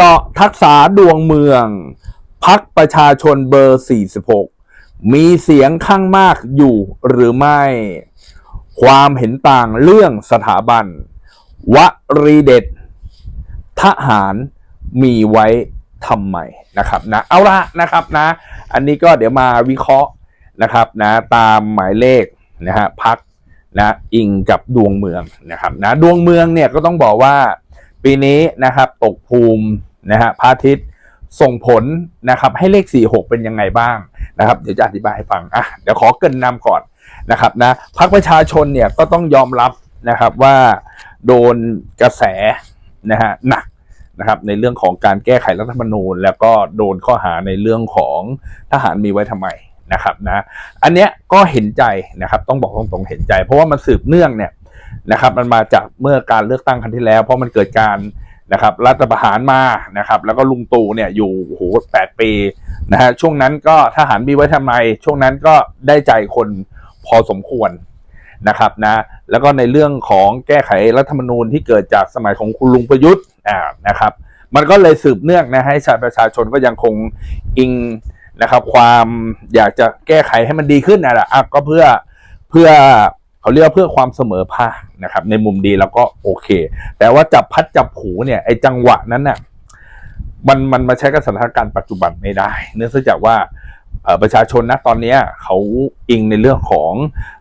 เจาะทักษะดวงเมือง พักประชาชนเบอร์ 46 มีเสียงข้างมากอยู่หรือไม่ ความเห็นต่างเรื่องสถาบัน วรีเด็ด ทหารมีไว้ทำไมนะครับนะเอาละนะครับนะ อันนี้ก็เดี๋ยวมาวิเคราะห์นะครับนะตามหมายเลขนะฮะพักนะอิงกับดวงเมืองนะครับนะดวงเมืองเนี่ยก็ต้องบอกว่าปีนี้นะครับตกภูมิ นะฮะพระอาทิตย์ส่งผลนะครับให้เลข 46 เป็นยังไงบ้างนะครับ เดี๋ยวจะอธิบายให้ฟังอะเดี๋ยวขอเกินนำก่อนนะครับนะพักประชาชนเนี่ยก็ต้องยอมรับนะครับว่าโดนกระแสนะฮะหนักนะครับในเรื่องของการแก้ไขรัฐธรรมนูญ แล้วก็โดนข้อหาในเรื่องของทหารมีไว้ทำไมนะครับนะอันเนี้ยก็เห็นใจนะครับต้องบอกตรงๆเห็นใจ เพราะว่ามันสืบเนื่องเนี่ย นะครับ มันมาจากเมื่อการเลือกตั้งครั้งที่แล้ว เพราะมันเกิดการนะครับรัฐประหารมานะครับ แล้วก็ลุงตู่เนี่ยอยู่โหแปดปีนะฮะช่วงนั้นก็ทหารมีไว้ทำไม ช่วงนั้นก็ได้ใจคนพอสมควรนะครับนะแล้วก็ในเรื่องของแก้ไขรัฐธรรมนูญที่เกิดจากสมัยของคุณลุงประยุทธ์อ่านะครับ มันก็เลยสืบเนื่องนะให้ชาวประชาชนก็ยังคงอิงนะครับ ความอยากจะแก้ไขให้มันดีขึ้นนะละอะก็เพื่อเพื่อ เขาเรียกเพื่อความเสมอภาคนะครับ ในมุมดีแล้วก็โอเค แต่ว่าจับพัดจับผูเนี่ยไอ้จังหวะนั้นน่ะมันมันมาใช้กับสถานการณ์ปัจจุบันไม่ได้ เนื่องจากว่าประชาชนนะตอนนี้เขาอิงในเรื่องของ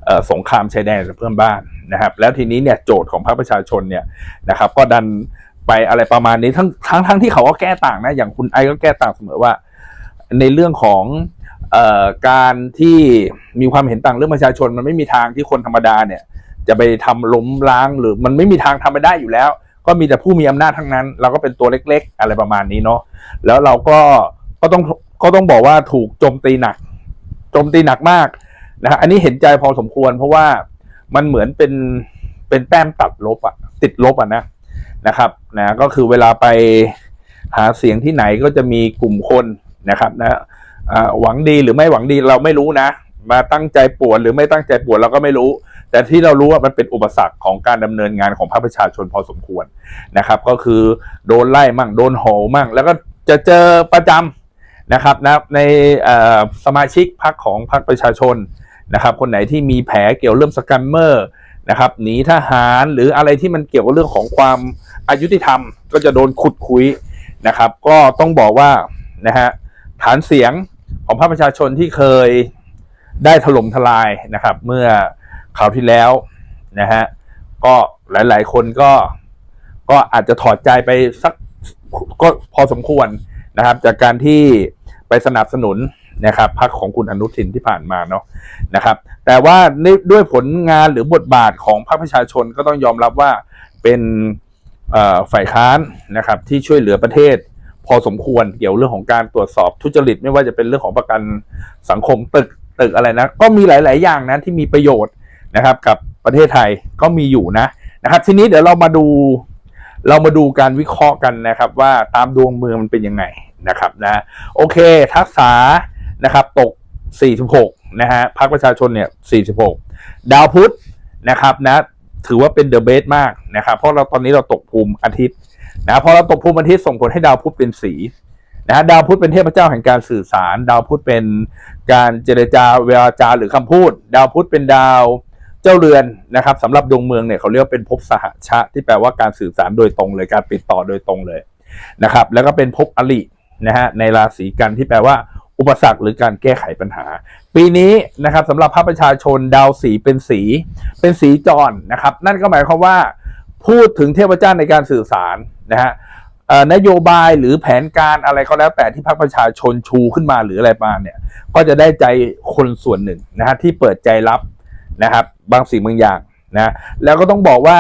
อสงครามชายแดนกับเพื่อนบ้านนะครับ แล้วทีนี้เนี่ยโจทย์ของพรรคประชาชนเนี่ยนะครับ ก็ดันไปอะไรประมาณนี้ทั้งทั้งทั้งที่เขาก็แก้ต่างนะอย่างคุณไอก็แก้ต่างเสมอว่า ในเรื่องของ การที่มีความเห็นต่างเรื่องประชาชน มันไม่มีทางที่คนธรรมดาเนี่ย จะไปทำล้มล้างหรือมันไม่มีทางทำไปได้อยู่แล้ว ก็มีแต่ผู้มีอำนาจทั้งนั้น เราก็เป็นตัวเล็ก ๆ อะไรประมาณนี้เนาะแล้วเราก็ก็ต้องก็ต้องบอกว่าถูกโจมตีหนักโจมตีหนักมากนะฮะอันนี้เห็นใจพอสมควร เพราะว่ามันเหมือนเป็นเป็นแต้มตัดลบอะติดลบอะนะนะครับนะก็คือเวลาไปหาเสียงที่ไหนก็จะมีกลุ่มคนนะครับนะ หวังดีหรือไม่หวังดีเราไม่รู้นะ มาตั้งใจปวดหรือไม่ตั้งใจปวดเราก็ไม่รู้ แต่ที่เรารู้ว่ามันเป็นอุปสรรคของการดำเนินงานของภาคประชาชนพอสมควรนะครับ ก็คือโดนไล่มั่งโดนโหมั่ง แล้วก็จะเจอประจำนะครับนะในสมาชิกพรรคของพรรคประชาชนนะครับ คนไหนที่มีแผลเกี่ยวเรื่องสแกมเมอร์นะครับหนีทหารหรืออะไรที่มันเกี่ยวกับเรื่องของความอายุติธรรม ก็จะโดนขุดคุยนะครับ ก็ต้องบอกว่านะฮะฐานเสียง ของพรรคประชาชนที่เคยได้ถล่มทลายนะครับ เมื่อคราวที่แล้วนะฮะก็หลาย ๆ คนก็ก็อาจจะถอดใจไปสักก็พอสมควรนะครับ จากการที่ไปสนับสนุนนะครับพรรคของคุณอนุทินที่ผ่านมาเนาะนะครับ แต่ว่าด้วยผลงานหรือบทบาทของพรรคประชาชนก็ต้องยอมรับว่าเป็นฝ่ายค้านนะครับที่ช่วยเหลือประเทศ พอสมควรเกี่ยวเรื่องของการตรวจสอบทุจริต ไม่ว่าจะเป็นเรื่องของประกันสังคมตึกตึกอะไรนะ ก็มีหลาย ๆ อย่างนะที่มีประโยชน์นะครับ กับประเทศไทยก็มีอยู่นะนะครับ ทีนี้เดี๋ยวเรามาดู เรามาดูการวิเคราะห์กันนะครับ ว่าตามดวงเมืองมันเป็นยังไงนะครับนะโอเค ทักษะนะครับ ตก 46 นะฮะพรรคประชาชนเนี่ย 46 ดาวพุธนะครับนะถือว่าเป็นเดอะเบสมากนะครับ เพราะเราตอนนี้เราตกภูมิอาทิตย์ นะพอเราตกภูมิอาทิตย์ส่งผลให้ดาวพุธเป็นสีนะฮะดาวพุธเป็นเทพเจ้าแห่งการสื่อสาร ดาวพุธเป็นการเจรจาเวลาจาหรือคำพูด ดาวพุธเป็นดาวเจ้าเรือนนะครับสำหรับดวงเมืองเนี่ยเขาเรียกเป็นภพสหชะ ที่แปลว่าการสื่อสารโดยตรงเลยการติดต่อโดยตรงเลยนะครับ แล้วก็เป็นภพอลินะฮะในราศีกันที่แปลว่า อุปสรรคหรือการแก้ไขปัญหา ปีนี้นะครับสำหรับพระประชาชนดาวสีเป็นสี เป็นสีจรนะครับ นั่นก็หมายความว่า พูดถึงเทพเจ้าในการสื่อสารนะฮะนโยบายหรือแผนการอะไรก็แล้วแต่ที่พรรคประชาชนชูขึ้นมาหรืออะไรมาเนี่ย ก็จะได้ใจคนส่วนหนึ่งนะฮะที่เปิดใจรับนะครับ บางสิ่งบางอย่างนะแล้วก็ต้องบอกว่า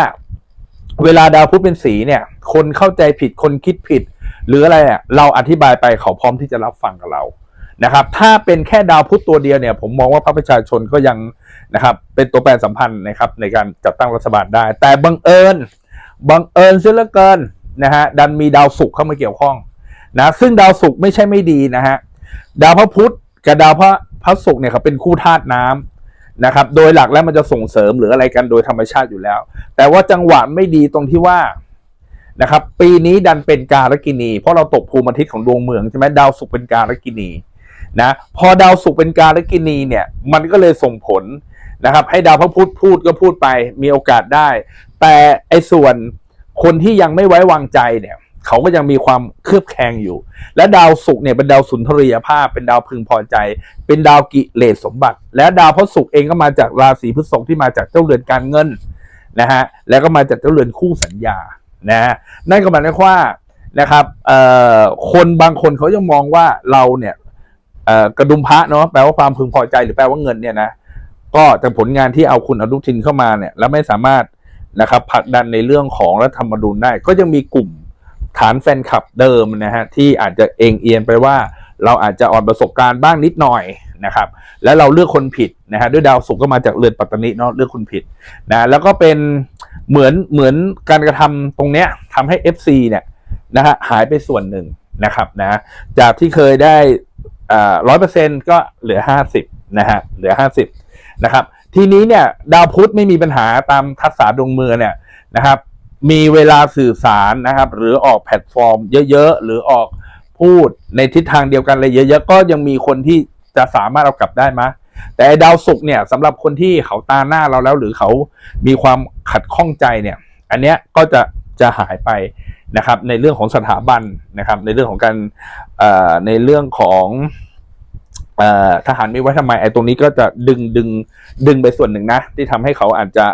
เวลาดาวพุธเป็นสีเนี่ย คนเข้าใจผิดคนคิดผิด หรืออะไรอะเราอธิบายไปเขาพร้อมที่จะรับฟังกับเรา นะครับถ้าเป็นแค่ดาวพุธตัวเดียวเนี่ยผมมองว่าพรรคประชาชนก็ยังนะครับเป็นตัวแปรสัมพันธ์นะครับในการจัดตั้งรัฐบาลได้ แต่บังเอิญบังเอิญเสียเหลือเกินนะฮะดันมีดาวศุกร์เข้ามาเกี่ยวข้องนะซึ่งดาวศุกร์ไม่ใช่ไม่ดีนะฮะดาวพระพุธกับดาวพระพระศุกร์เนี่ยเขาเป็นคู่ธาตุน้ำนะครับโดยหลักแล้วมันจะส่งเสริมหรืออะไรกันโดยธรรมชาติอยู่แล้ว แต่ว่าจังหวะไม่ดีตรงที่ว่านะครับปีนี้ดันเป็นการกินี เพราะเราตกภูมิอาทิตย์ของดวงเมืองใช่ไหมดาวศุกร์เป็นการกินี นะพอดาวศุกร์เป็นการกินีเนี่ยมันก็เลยส่งผลนะครับ ให้ดาวพระพุธพูดก็พูดไปมีโอกาสได้ แต่ไอ้ส่วนคนที่ยังไม่ไว้วางใจเนี่ยเขาก็ยังมีความเครือบแคลงอยู่ และดาวศุกร์เนี่ยเป็นดาวสุนทรียภาพ เป็นดาวพึงพอใจ เป็นดาวกิเลสสมบัติ และดาวพระศุกร์เองก็มาจากราศีพฤษภที่มาจากเจ้าเรือนการเงินนะฮะแล้วก็มาจากเจ้าเรือนคู่สัญญานะฮะนั่นก็หมายความว่านะครับคนบางคนเขายังมองว่าเราเนี่ย กระดุมพระเนาะแปลว่าความพึงพอใจหรือแปลว่าเงินเนี่ยนะก็จากผลงานที่เอาคุณอนุทินเข้ามาเนี่ย แล้วไม่สามารถนะครับผลักดันในเรื่องของรัฐธรรมนูญได้ ก็ยังมีกลุ่มฐานแฟนคลับเดิมนะฮะที่อาจจะเองเอียนไปว่า เราอาจจะอ่อนประสบการณ์บ้างนิดหน่อยนะครับ แล้วเราเลือกคนผิดนะฮะด้วยดาวศุกร์ก็มาจากเรือนปัตตานีเนาะเลือกคนผิดนะแล้วก็เป็นเหมือนเหมือนการกระทำตรงเนี้ยทำให้ FC เนี่ยนะฮะหายไปส่วนหนึ่งนะครับนะจากที่เคยได้ ร้อยเปอร์เซ็นต์ก็เหลือห้าสิบนะฮะเหลือห้าสิบนะครับ ทีนี้เนี่ยดาวพุธไม่มีปัญหาตามทักษะดวงเมืองเนี่ยนะครับ มีเวลาสื่อสารนะครับ หรือออกแพลตฟอร์ม เยอะๆ หรือออกพูดในทิศทางเดียวกันเลยเยอะๆ ก็ยังมีคนที่จะสามารถเอากลับได้มะแต่ดาวศุกร์เนี่ยสำหรับคนที่เขาตาหน้าเราแล้ว หรือเขามีความขัดข้องใจเนี่ย อันเนี้ยก็จะจะหายไป นะครับในเรื่องของสถาบันนะครับในเรื่องของการในเรื่องของอทหารไมีไว้ทำไมไอ้ตรงนี้ก็จะดึงดึงดึงไปส่วนหนึ่งนะ ที่ทำให้เขาอาจจะ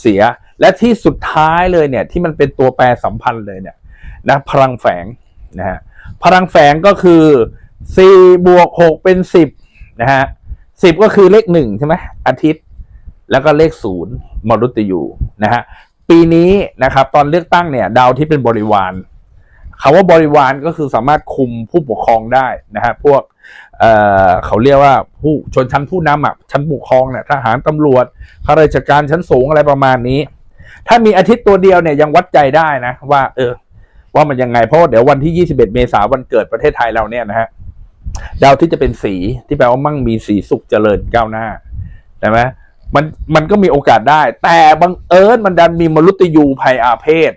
เสีย และที่สุดท้ายเลยเนี่ยที่มันเป็นตัวแปรสัมพันธ์เลยเนี่ยนะพลังแฝงนะฮะพลังแฝงก็คือสี่บวกหกเป็นสิบนะฮะสิบก็คือเลขหนึ่งใช่ไหมอาทิตย์ แล้วก็เลขศูนย์มรุตยูนะฮะ ปีนี้นะครับ ตอนเลือกตั้งเนี่ย ดาวที่เป็นบริวารคาว่าบริวารก็คือสามารถคุมผู้ปกครองได้นะฮะพวกเเขาเรียกว่าผู้ชนชั้นผู้นำอะชั้นปกครองเนี่ยทหารตำรวจข้าราชการชั้นสูงอะไรประมาณนี้ ถ้ามีอาทิตย์ตัวเดียวเนี่ยยังวัดใจได้นะว่า เออ ว่ามันยังไงเพราะเดี๋ยววันที่ 21 เมษายนวันเกิดประเทศไทยเราเนี่ยนะฮะดาวที่จะเป็นสีที่แปลว่ามั่งมีสีสุขเจริญก้าวหน้าใช่ไหม มันมันก็มีโอกาสได้ แต่บังเอิญมันดันมีมรุตยูภัยอาเพศ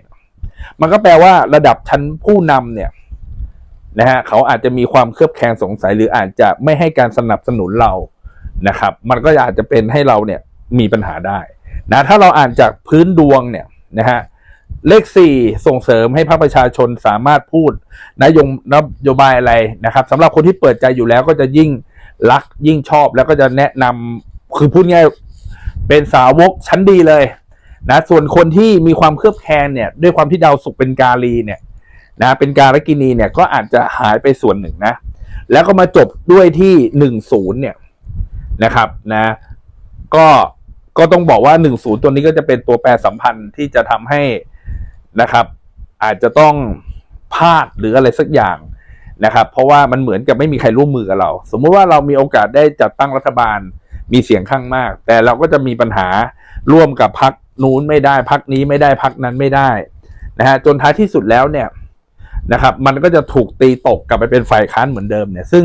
มันก็แปลว่าระดับชั้นผู้นำเนี่ยนะฮะเขาอาจจะมีความเครือบแคลงสงสัย หรืออาจจะไม่ให้การสนับสนุนเรานะครับ มันก็อาจจะเป็นให้เราเนี่ยมีปัญหาได้นะถ้าเราอ่านจากพื้นดวงเนี่ยนะฮะเลขสี่ส่งเสริมให้พระประชาชนสามารถพูดนโยนโยบายอะไรนะครับสำหรับคนที่เปิดใจอยู่แล้วก็จะยิ่งรักยิ่งชอบแล้วก็จะแนะนำคือพูดง่าย เป็นสาวกชั้นดีเลยนะส่วนคนที่มีความเครือบแคลงเนี่ย ด้วยความที่ดาวศุกร์เป็นกาลีเนี่ยนะเป็นการกินีเนี่ยก็อาจจะหายไปส่วนหนึ่งนะ แล้วก็มาจบด้วยที่หนึ่งศูนย์เนี่ยนะครับนะ ก็ก็ต้องบอกว่าหนึ่งศูนย์ตัวนี้ก็จะเป็นตัวแปรสัมพันธ์ที่จะทำให้นะครับ อาจจะต้องพลาดหรืออะไรสักอย่างนะครับ เพราะว่ามันเหมือนกับไม่มีใครร่วมมือกับเรา สมมุติว่าเรามีโอกาสได้จัดตั้งรัฐบาล มีเสียงข้างมาก แต่เราก็จะมีปัญหาร่วมกับพักนู้นไม่ได้พักนี้ไม่ได้พักนั้นไม่ได้นะฮะจนท้ายที่สุดแล้วเนี่ยนะครับมันก็จะถูกตีตกกลับไปเป็นฝ่ายค้านเหมือนเดิมเนี่ยซึ่ง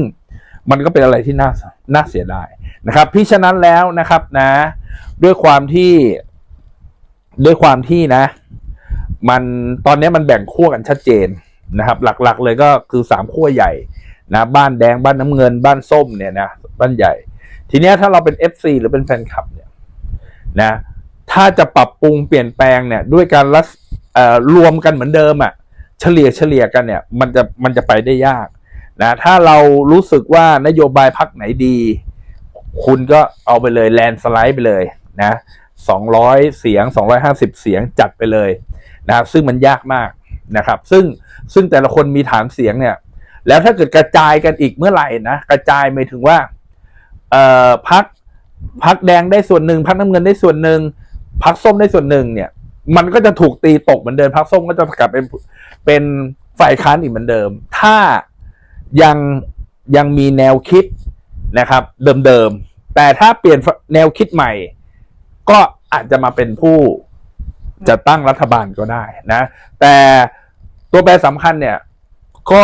มันก็เป็นอะไรที่น่าน่าเสียดายนะครับพี่ฉะนั้นแล้วนะครับนะ ด้วยความที่ด้วยความที่นะ มันตอนนี้มันแบ่งขั้วกันชัดเจนนะครับ หลักๆเลยก็คือสามขั้วใหญ่นะบ้านแดงบ้านน้ำเงินบ้านส้มเนี่ยนะบ้านใหญ่ ทีนี้ถ้าเราเป็น FC หรือเป็นแฟนคลับเนี่ยนะถ้าจะปรับปรุงเปลี่ยนแปลงเนี่ยด้วยการรัรวมกันเหมือนเดิมอะ่ะเฉลี่ยเฉลี่ยกันเนี่ยมันจะมันจะไปได้ยากนะถ้าเรารู้สึกว่านโยบายพักไหนดี คุณก็เอาไปเลยแลนสไลด์ไปเลยนะสองร้อยเสียงสองร้อยห้าสิบเสียงจัดไปเลยนะครับซึ่งมันยากมากนะครับ ซึ่งซึ่งแต่ละคนมีฐานเสียงเนี่ย แล้วถ้าเกิดกระจายกันอีกเมื่อไหร่นะ กระจายหมายถึงว่า เอ่อพักพักแดงได้ส่วนหนึ่งพักน้ำเงินได้ส่วนหนึ่งพักส้มได้ส่วนหนึ่งเนี่ย มันก็จะถูกตีตกเหมือนเดิมพักส้มก็จะกลับเป็นเป็นฝ่ายค้านอีกเหมือนเดิม ถ้ายังยังมีแนวคิดนะครับ เดิมๆแต่ถ้าเปลี่ยนแนวคิดใหม่ ก็อาจจะมาเป็นผู้จะตั้งรัฐบาลก็ได้นะ แต่ตัวแปรสำคัญเนี่ย ก็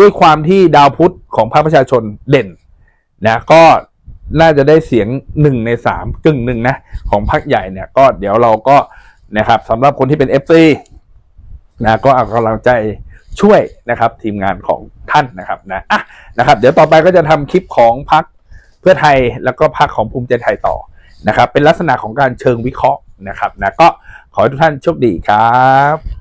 ด้วยความที่ดาวพุธของพระประชาชนเด่น นะก็น่าจะได้เสียงหนึ่งในสามกึ่งหนึ่งนะ ของพรรคใหญ่เนี่ยก็เดี๋ยวเราก็นะครับสำหรับคนที่เป็น FC นะก็เอากำลังใจช่วยนะครับ ทีมงานของท่านนะครับนะอะนะครับ เดี๋ยวต่อไปก็จะทำคลิปของพักเพื่อไทยแล้วก็พักของภูมิใจไทยต่อนะครับ เป็นลักษณะของการเชิงวิเคราะห์นะครับนะก็ขอให้ทุกท่านโชคดีครับ